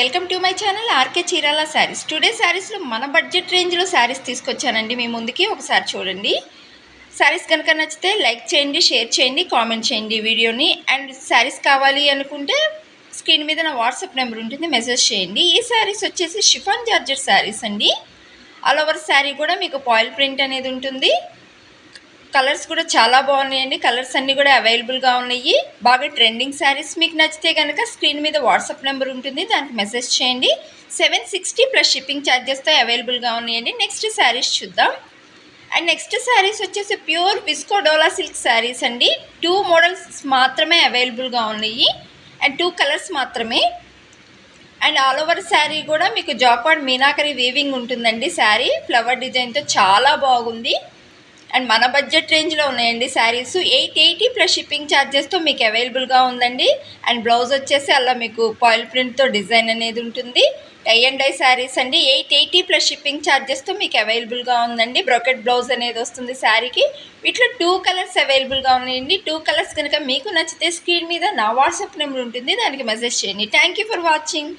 Welcome to my channel RK Chirala saris. Today శారీస్లో మన budget రేంజ్లో శారీస్ తీసుకొచ్చానండి. మీ ముందుకి ఒకసారి చూడండి. శారీస్ కనుక నచ్చితే లైక్ చేయండి షేర్ చేయండి కామెంట్ చేయండి వీడియోని. అండ్ శారీస్ కావాలి అనుకుంటే స్క్రీన్ మీద నా వాట్సాప్ నెంబర్ ఉంటుంది మెసేజ్ చేయండి. ఈ శారీస్ వచ్చేసి షిఫాన్ జార్జెట్ శారీస్ అండి. ఆల్ ఓవర్ శారీ కూడా మీకు పాయిల్ ప్రింట్ అనేది ఉంటుంది. కలర్స్ కూడా చాలా బాగున్నాయండి. కలర్స్ అన్నీ కూడా అవైలబుల్గా ఉన్నాయి. బాగా ట్రెండింగ్ శారీస్ మీకు నచ్చితే కనుక స్క్రీన్ మీద వాట్సాప్ నెంబర్ ఉంటుంది. దానికి మెసేజ్ చేయండి. సెవెన్ సిక్స్టీ ప్లస్ షిప్పింగ్ ఛార్జెస్తో అవైలబుల్గా ఉన్నాయండి. నెక్స్ట్ శారీస్ చూద్దాం. అండ్ నెక్స్ట్ శారీస్ వచ్చేసి pure visco dola silk saris అండి. టూ మోడల్స్ మాత్రమే అవైలబుల్గా ఉన్నాయి. అండ్ టూ కలర్స్ మాత్రమే. అండ్ ఆల్ ఓవర్ శారీ కూడా మీకు జాకార్డ్ మీనాకరి వీవింగ్ ఉంటుందండి. శారీ ఫ్లవర్ డిజైన్తో చాలా బాగుంది. అండ్ మన బడ్జెట్ రేంజ్లో ఉన్నాయండి saris. Eight eighty plus shipping ఛార్జెస్తో మీకు అవైలబుల్గా ఉందండి. అండ్ బ్లౌజ్ వచ్చేసి అలా మీకు పాయిల్ ప్రింట్తో డిజైన్ అనేది ఉంటుంది. టై అండ్ డై శారీస్ అండి. ఎయిట్ ఎయిటీ ప్లస్ షిప్పింగ్ ఛార్జెస్తో మీకు అవైలబుల్గా ఉందండి. బ్రొకెట్ బ్లౌజ్ అనేది వస్తుంది శారీకి. వీటిలో టూ కలర్స్ అవైలబుల్గా ఉన్నాయండి. టూ కలర్స్ కనుక మీకు నచ్చితే స్క్రీన్ మీద నా వాట్సాప్ నెంబర్ ఉంటుంది. దానికి మెసేజ్ చేయండి. Thank you for watching.